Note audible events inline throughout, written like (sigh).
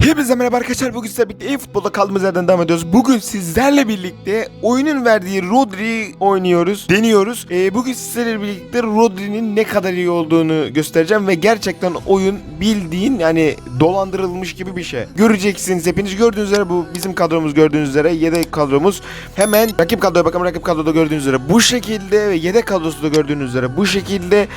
Hepinize merhaba arkadaşlar. Bugün sizlerle birlikte e-futbolda kaldığımız yerden devam ediyoruz. Bugün sizlerle birlikte oyunun verdiği Rodri oynuyoruz, deniyoruz. Ee, bugün sizlerle birlikte Rodri'nin ne kadar iyi olduğunu göstereceğim ve gerçekten oyun bildiğin yani dolandırılmış gibi bir şey. Göreceksiniz hepiniz gördüğünüz üzere bu bizim kadromuz gördüğünüz üzere yedek kadromuz. Hemen rakip kadroya bakalım rakip kadroda gördüğünüz üzere bu şekilde ve yedek kadrosu da gördüğünüz üzere bu şekilde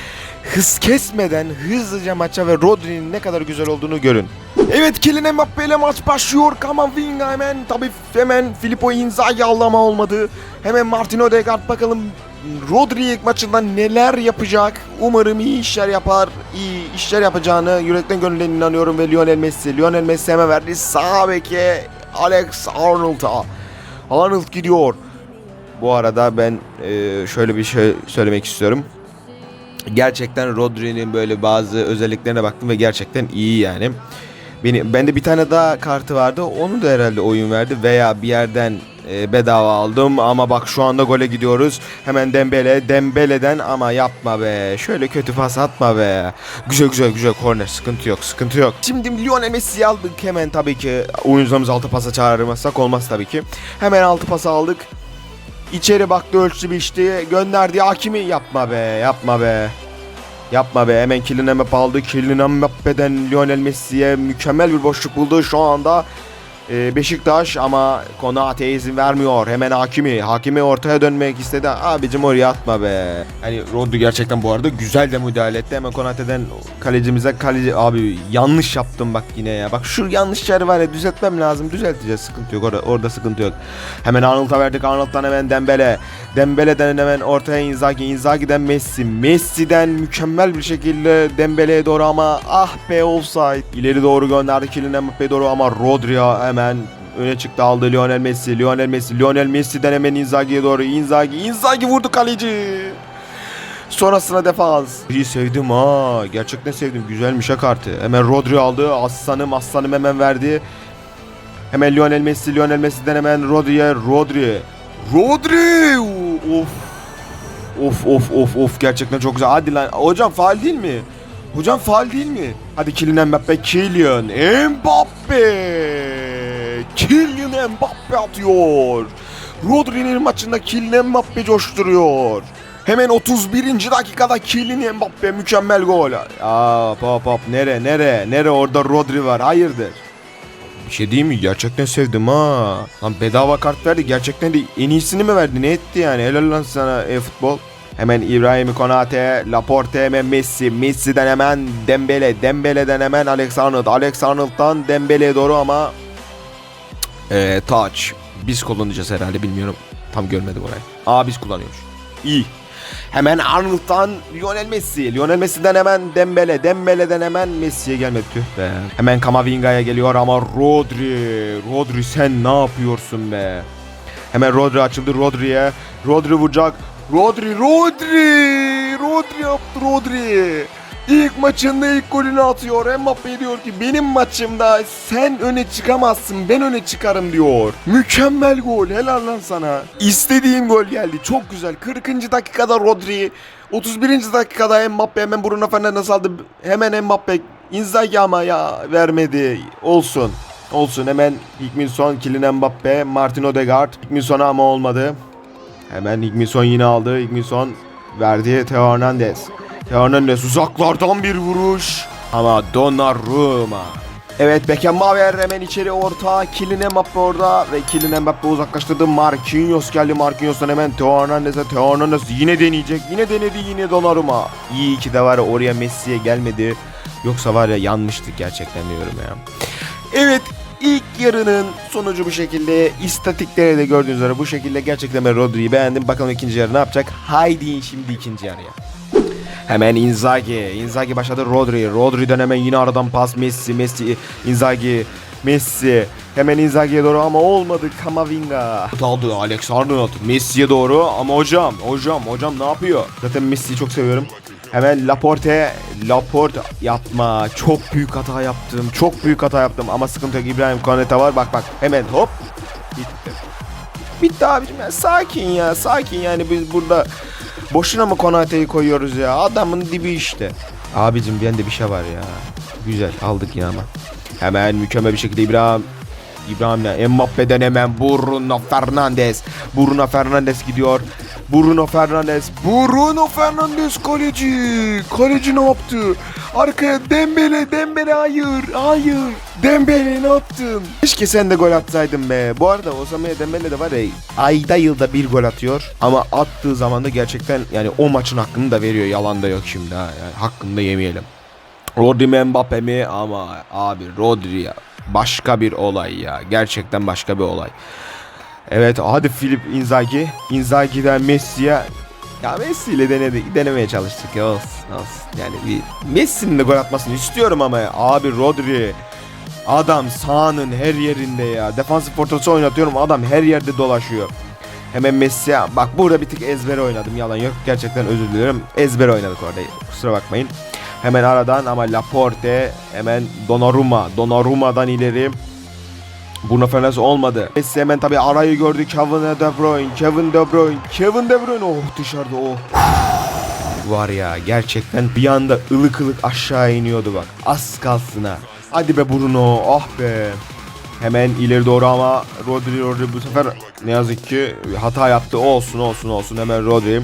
hız kesmeden hızlıca maça ve Rodri'nin ne kadar güzel olduğunu görün. Evet Kylian Mbappe ile maç başlıyor. Kamavinga hemen tabii hemen Filippo Inzaghi allama olmadı. Hemen Martin Odegaard bakalım Rodri ilk maçında neler yapacak. Umarım iyi işler yapar. iyi işler yapacağını yürekten gönülden inanıyorum ve Lionel Messi. Lionel Messi hemen verdi sağ beke Alex Arnold'a. Arnold gidiyor. Bu arada ben e, şöyle bir şey söylemek istiyorum. Gerçekten Rodri'nin böyle bazı özelliklerine baktım ve gerçekten iyi yani. Beni, bende bir tane daha kartı vardı. Onu da herhalde oyun verdi veya bir yerden e, bedava aldım ama bak şu anda gole gidiyoruz. Hemen Dembele, Dembele'den ama yapma be. Şöyle kötü pas atma be. Güzel güzel güzel korner sıkıntı yok sıkıntı yok. Şimdi Lionel Messi'yi aldık hemen tabii ki oyuncularımız altı pasa çağırmazsak olmaz tabii ki. Hemen altı pası aldık. İçeri baktı ölçtü biçti gönderdi Hakimi yapma be yapma be. Yapma be hemen Kylian Mbappe aldı. Kylian Mbappe'den Lionel Messi'ye mükemmel bir boşluk buldu. Şu anda e, Beşiktaş ama Konate'ye izin vermiyor. Hemen Hakimi. Hakimi ortaya dönmek istedi. Abicim oraya atma be. Hani Rodri gerçekten bu arada güzel de müdahale etti. Hemen Konate'den kalecimize kaleci abi yanlış yaptım bak yine ya. Bak şu yanlış yer var ya düzeltmem lazım. Düzelteceğiz. Sıkıntı yok orada, orada sıkıntı yok. Hemen Arnold'a verdik. Arnold'dan hemen Dembele. Dembele'den hemen ortaya Inzaghi. Inzaghi'den Messi. Messi'den mükemmel bir şekilde Dembele'ye doğru ama ah be offside. İleri doğru gönderdi Kylian Mbappe'ye doğru ama Rodri hemen öne çıktı aldı Lionel Messi. Lionel Messi. Lionel Messi'den hemen Inzaghi'ye doğru. Inzaghi. Inzaghi vurdu kaleci. Sonrasına defans. İyi sevdim ha. Gerçekten sevdim. Güzelmiş ha kartı. Hemen Rodri aldı. Aslanım aslanım hemen verdi. Hemen Lionel Messi. Lionel Messi'den hemen Rodri'ye. Rodri. Rodri. Of. Of of of of. Gerçekten çok güzel. Hadi lan. Hocam faal değil mi? Hocam faal değil mi? Hadi Kylian Mbappe. Kylian Mbappe. Kylian Mbappe atıyor. Rodri'nin maçında Kylian Mbappe coşturuyor. Hemen 31. dakikada Kylian Mbappe mükemmel gol. Aa pop pop nere nere nere orada Rodri var hayırdır? Bir şey değil mi? Gerçekten sevdim ha. Lan bedava kart verdi. Gerçekten de en iyisini mi verdi? Ne etti yani? Helal lan sana e-futbol. Hemen İbrahim Konate, Laporte hemen Messi, Messi'den hemen Dembele, Dembele'den hemen Alex Arnold, Alex Arnold'dan Dembele'ye doğru ama ee, touch. Biz kullanacağız herhalde bilmiyorum. Tam görmedim orayı. Aa biz kullanıyoruz. İyi. Hemen Arnold'dan Lionel Messi. Lionel Messi'den hemen Dembele. Dembele'den hemen Messi'ye gelmedi. Tüh be. Hemen Kamavinga'ya geliyor ama Rodri. Rodri sen ne yapıyorsun be? Hemen Rodri açıldı Rodri'ye. Rodri vuracak. Rodri, Rodri. Rodri yaptı Rodri. İlk maçında ilk golünü atıyor. Mbappe diyor ki benim maçımda sen öne çıkamazsın ben öne çıkarım diyor. Mükemmel gol helal lan sana. İstediğim gol geldi çok güzel. 40. dakikada Rodri. 31. dakikada Mbappe hemen Bruno Fernandes aldı. Hemen Mbappe Inzaghi ama ya vermedi. Olsun. Olsun hemen Hikminson, Kylian Mbappe, Martin Odegaard. Hikminson'a ama olmadı. Hemen Hikminson yine aldı. Hikminson verdi Theo Hernandez. Hernandez uzaklardan bir vuruş. Ama Donnarumma. Evet Beckenbauer hemen içeri orta. Kylian Mbappe orada ve Kylian Mbappe uzaklaştırdı. Marquinhos geldi. Marquinhos'tan hemen Theo Hernandez'e. Theo Hernandez yine deneyecek. Yine denedi yine Donnarumma. İyi ki de var ya oraya Messi'ye gelmedi. Yoksa var ya yanmıştık gerçekten diyorum ya. Evet ilk yarının sonucu bu şekilde. İstatiklere de gördüğünüz üzere bu şekilde gerçekten ben Rodri'yi beğendim. Bakalım ikinci yarı ne yapacak? Haydi şimdi ikinci yarıya. Hemen Inzaghi. Inzaghi başladı Rodri. Rodri'den hemen yine aradan pas Messi. Messi, Inzaghi, Messi. Hemen Inzaghi'ye doğru ama olmadı. Kamavinga. Aldı Alex Arnold. Messi'ye doğru ama hocam, hocam, hocam ne yapıyor? Zaten Messi'yi çok seviyorum. Hemen Laporte, Laporte yapma. Çok büyük hata yaptım. Çok büyük hata yaptım ama sıkıntı yok. İbrahim Konete var. Bak bak hemen hop. Bitti. Bitti abicim ya. Sakin ya. Sakin yani biz burada boşuna mı Konate'yi koyuyoruz ya? Adamın dibi işte. Abicim bende bir şey var ya. Güzel aldık yine ama. Hemen mükemmel bir şekilde İbrahim İbrahim'le Mbappe'den hemen Bruno Fernandes. Bruno Fernandes gidiyor. Bruno Fernandes. Bruno Fernandes kaleci. Kaleci ne yaptı? Arkaya Dembele. Dembele hayır. Hayır. Dembele ne yaptın? Keşke sen de gol atsaydın be. Bu arada Osame'ye Dembele de var ya ayda yılda bir gol atıyor. Ama attığı zaman da gerçekten yani o maçın hakkını da veriyor. Yalan da yok şimdi ha. Yani hakkını da yemeyelim. Rodri mi Mbappe mi ama abi Rodri ya başka bir olay ya gerçekten başka bir olay. Evet hadi Filip Inzaghi Inzaghi'den Messi'ye ya Messi ile denedi, denemeye çalıştık ya olsun, olsun. Yani bir Messi'nin de gol atmasını istiyorum ama ya. abi Rodri adam sahanın her yerinde ya defansif ortası oynatıyorum adam her yerde dolaşıyor. Hemen Messi bak burada bir tık ezbere oynadım yalan yok gerçekten özür dilerim ezbere oynadık orada kusura bakmayın. Hemen aradan ama Laporte hemen Donnarumma. Donnarumma'dan ileri. Bruno Fernandes olmadı. Messi hemen tabii arayı gördü. Kevin De Bruyne. Kevin De Bruyne. Kevin De Bruyne. Oh dışarıda oh. (sighs) Var ya gerçekten bir anda ılık ılık aşağı iniyordu bak. Az kalsın ha. Hadi be Bruno. Ah be. Hemen ileri doğru ama Rodri Rodri bu sefer ne yazık ki hata yaptı. Olsun olsun olsun hemen Rodri.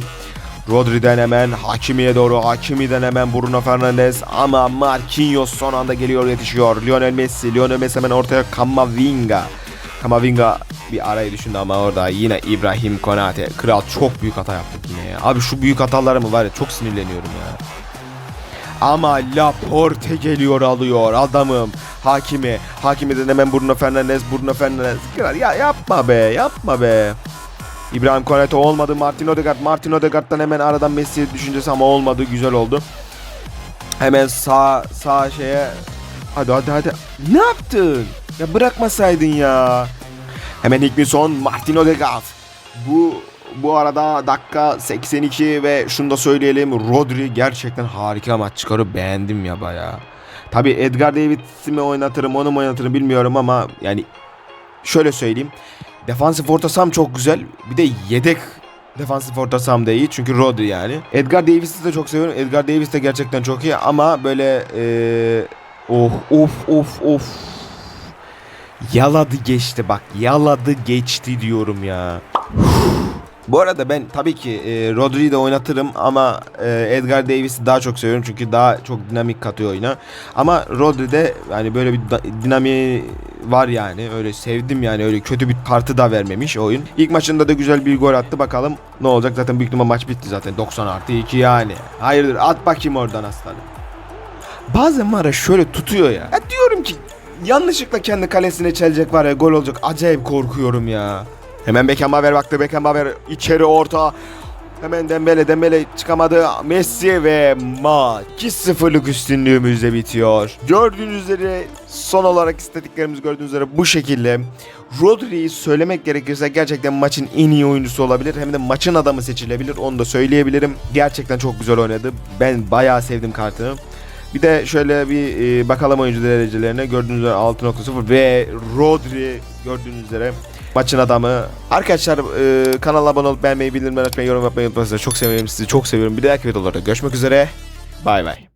Rodri'den hemen Hakimi'ye doğru. Hakimi'den hemen Bruno Fernandes. Ama Marquinhos son anda geliyor yetişiyor. Lionel Messi. Lionel Messi hemen ortaya Kamavinga. Kamavinga bir arayı düşündü ama orada yine İbrahim Konate. Kral çok büyük hata yaptık yine ya. Abi şu büyük hataları mı var ya çok sinirleniyorum ya. Ama Laporte geliyor alıyor adamım. Hakimi. Hakimi'den hemen Bruno Fernandes. Bruno Fernandes. Kral ya yapma be yapma be. İbrahim Konate olmadı. Martin Odegaard. Martin Odegaard'dan hemen aradan Messi düşüncesi ama olmadı. Güzel oldu. Hemen sağ sağ şeye. Hadi hadi hadi. Ne yaptın? Ya bırakmasaydın ya. Hemen Hikmison. Martin Odegaard. Bu bu arada dakika 82 ve şunu da söyleyelim. Rodri gerçekten harika maç çıkarı beğendim ya bayağı. Tabi Edgar Davids'i mi oynatırım onu mu oynatırım bilmiyorum ama yani şöyle söyleyeyim. Defansif orta saham çok güzel. Bir de yedek defansif orta saham da iyi. Çünkü Rodri yani. Edgar Davis'i de çok seviyorum. Edgar Davis de gerçekten çok iyi ama böyle eee oh of of of Yaladı geçti bak. Yaladı geçti diyorum ya. Bu arada ben tabii ki e, Rodri'yi de oynatırım ama e, Edgar Davis'i daha çok seviyorum çünkü daha çok dinamik katıyor oyuna. Ama Rodri'de yani böyle bir dinamiği var yani öyle sevdim yani öyle kötü bir kartı da vermemiş oyun. İlk maçında da güzel bir gol attı bakalım ne olacak zaten büyük ihtimal maç bitti zaten 90 artı 2 yani. Hayırdır at bakayım oradan aslanım. Bazen var ya şöyle tutuyor ya. ya diyorum ki yanlışlıkla kendi kalesine çelecek var ya gol olacak acayip korkuyorum ya. Hemen Beckenbauer baktı Beckenbauer içeri orta. Hemen Dembele Dembele çıkamadı. Messi ve maç 2-0'lık üstünlüğümüzle bitiyor. Gördüğünüz üzere son olarak istediklerimizi gördüğünüz üzere bu şekilde. Rodri'yi söylemek gerekirse gerçekten maçın en iyi oyuncusu olabilir. Hem de maçın adamı seçilebilir. Onu da söyleyebilirim. Gerçekten çok güzel oynadı. Ben bayağı sevdim kartını. Bir de şöyle bir e, bakalım oyuncu derecelerine. Gördüğünüz üzere 6.0 ve Rodri gördüğünüz üzere maçın adamı. Arkadaşlar e, kanala abone olup beğenmeyi, bildirimleri açmayı, yorum yapmayı unutmayın. Çok seviyorum sizi, çok seviyorum. Bir dahaki videolarda görüşmek üzere. Bay bay.